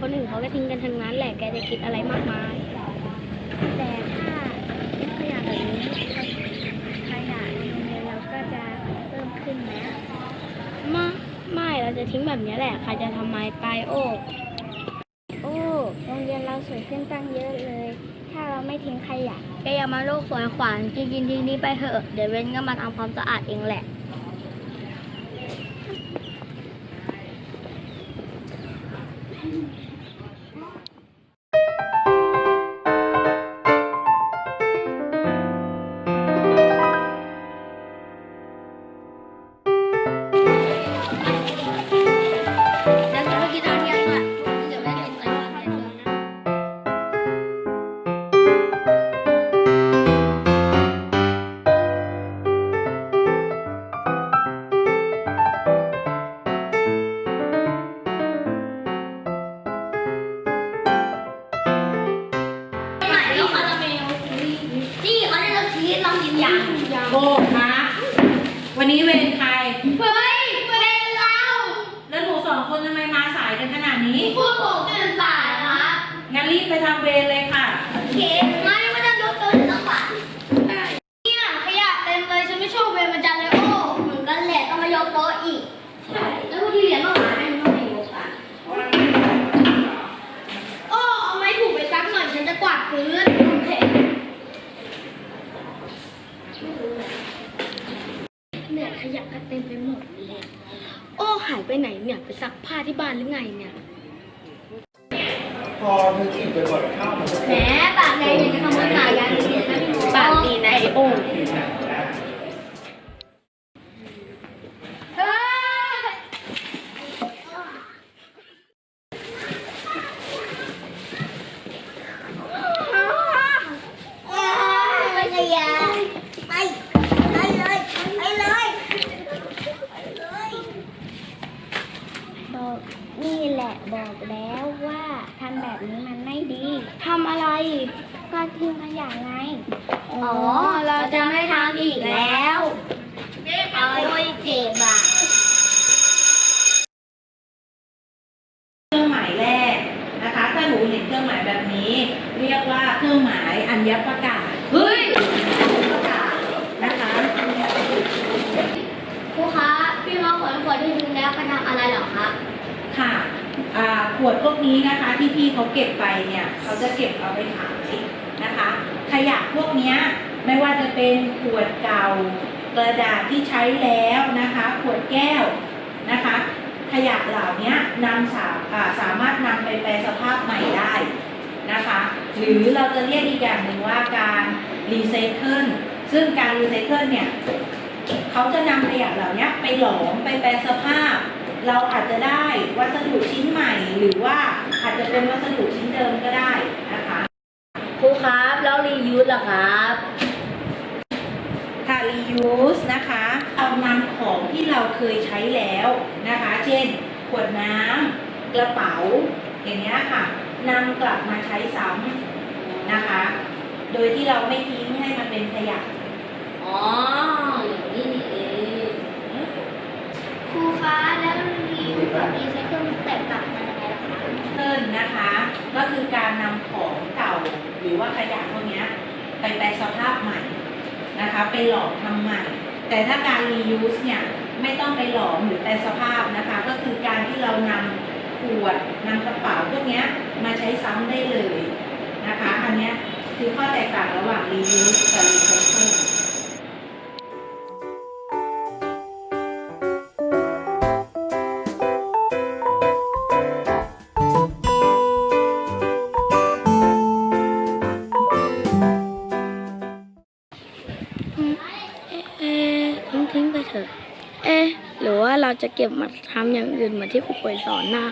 คนอื่นเขาก็ทิ้งกันทั้งนั้นแหละ แกจะคิดอะไรมากมาย แต่ถ้าทิ้งขยะแบบนี้ขยะในโรงเรียนเราก็จะเพิ่มขึ้นนะไม่ไม่เราจะทิ้งแบบนี้แหละ ใครจะทำไมไปโอ้โอ้โรงเรียนเราสวยขึ้นตั้งเยอะเลย ถ้าเราไม่ทิ้งขยะแกอย่ามาโลกสวยขวานกินกินทิ้งนี้ไปเถอะ เดี๋ยวเว้นก็มาทำความสะอาดเองแหละ โบคะวันนี้เวรใคร เฮ้ยเป็นเราแล้วหนูสองคนทำไมมาสายกันขนาดนี้ พวกผมตื่นสายครับงั้นรีบไปทำเวรเลยค่ะเคไม่ไม่ต้องยกตัวต้องฝันเนี่ยขยะเต็มเลยฉันไม่ชอบเวรมันจังเลยโอ้เหมือนกันแหละต้องมายกโต๊ะอีก ใช่ แล้วพวกที่เรียนต้องหาให้มันต้องไปยกอะโอ้เอาไม้ถูไปซักหน่อยฉันจะกวาดพื้นโอเคเนี่ยขยะก็ เต็มไปหมดเลย โอ้หายไปไหนเนี่ยไปซักผ้าที่บ้านหรือไงเนี่ย พอเธอฉีดบ่อยๆเข้ามันจะ แหมปากแดงอย่างจะขโมยขายยาหรือเสียนะพี่โมปากดีนะไอ้โอ้ผิวหนังได้ เฮ้ยไปเลยยาไปไปเลยไปเลยไปเลย บอกนี่แหละบอก แล้วว่าทำแบบนี้มันไม่ดีทำอะไร ก็ทิ้งขยะไง อ๋อ เราจะไม่ทำอีกแล้วเอาโอ้ยเจ็บอะเครื่องหมายแรกนะคะ ถ้าหนูเห็นเครื่องหมายแบบนี้ เรียกว่าเครื่องหมายอัญญประกาศ เฮ้ย ประกาศนะคะ ครูคะพี่น้องขวดขวดที่ทิ้งแล้วไปทำอะไรเหรอครับ ค่ะอ่าขวดพวก นี้นะคะที่พี่เขาเก็บไปเนี่ยเขาจะเก็บเอาไปขายนะคะ ขยะพวกนี้ไม่ว่าจะเป็นขวดเก่ากระดาษที่ใช้แล้วนะคะ ขวดแก้วนะคะ ขยะเหล่านี้นำสาอ่าสามารถนำไปแปลสภาพใหม่ได้นะคะ หรือเราจะเรียกอีกอย่างหนึ่งว่าการรีไซเคิลซึ่งการรีไซเคิลเนี่ยเขาจะนำขยะเหล่านี้ไปหลอมไปแปลสภาพ เราอาจจะได้วัสดุชิ้นใหม่ หรือว่าอาจจะเป็นวัสดุชิ้นเดิมก็ได้นะคะครูครับแล้วรียูสล่ะครับค่ะ reuse นะคะเอานำของที่เราเคยใช้แล้วนะคะ เช่น ขวดน้ำกระเป๋า อย่างเงี้ยค่ะนำกลับมาใช้ซ้ำนะคะ โดยที่เราไม่ทิ้งให้มันเป็นขยะอ๋ออย่างนี้นี่เองครูคะแล้วรียู สกับรีไซเคิลมันแตกต่างกันยังไงล่ะคะเพิ่นนะคะก็คือการนำของเก่าหรือว่าขยะพวกเนี้ยไปแปลสภาพใหม่นะคะไปหลอมทำใหม่ แต่ถ้าการ reuse เนี่ยไม่ต้องไปหลอมหรือแปลสภาพนะคะ ก็คือการที่เรานำขวดนำกระเป๋าพวกเนี้ยมาใช้ซ้ำได้เลยนะคะอันเนี้ยคือข้อแตกต่างระหว่าง reuse กับ recycle เออทิ้งทิ้งไปเถอะ เอ๊หรือว่าเราจะเก็บมาทำอย่างอื่นเหมือนที่ครูป่วยสอนนะ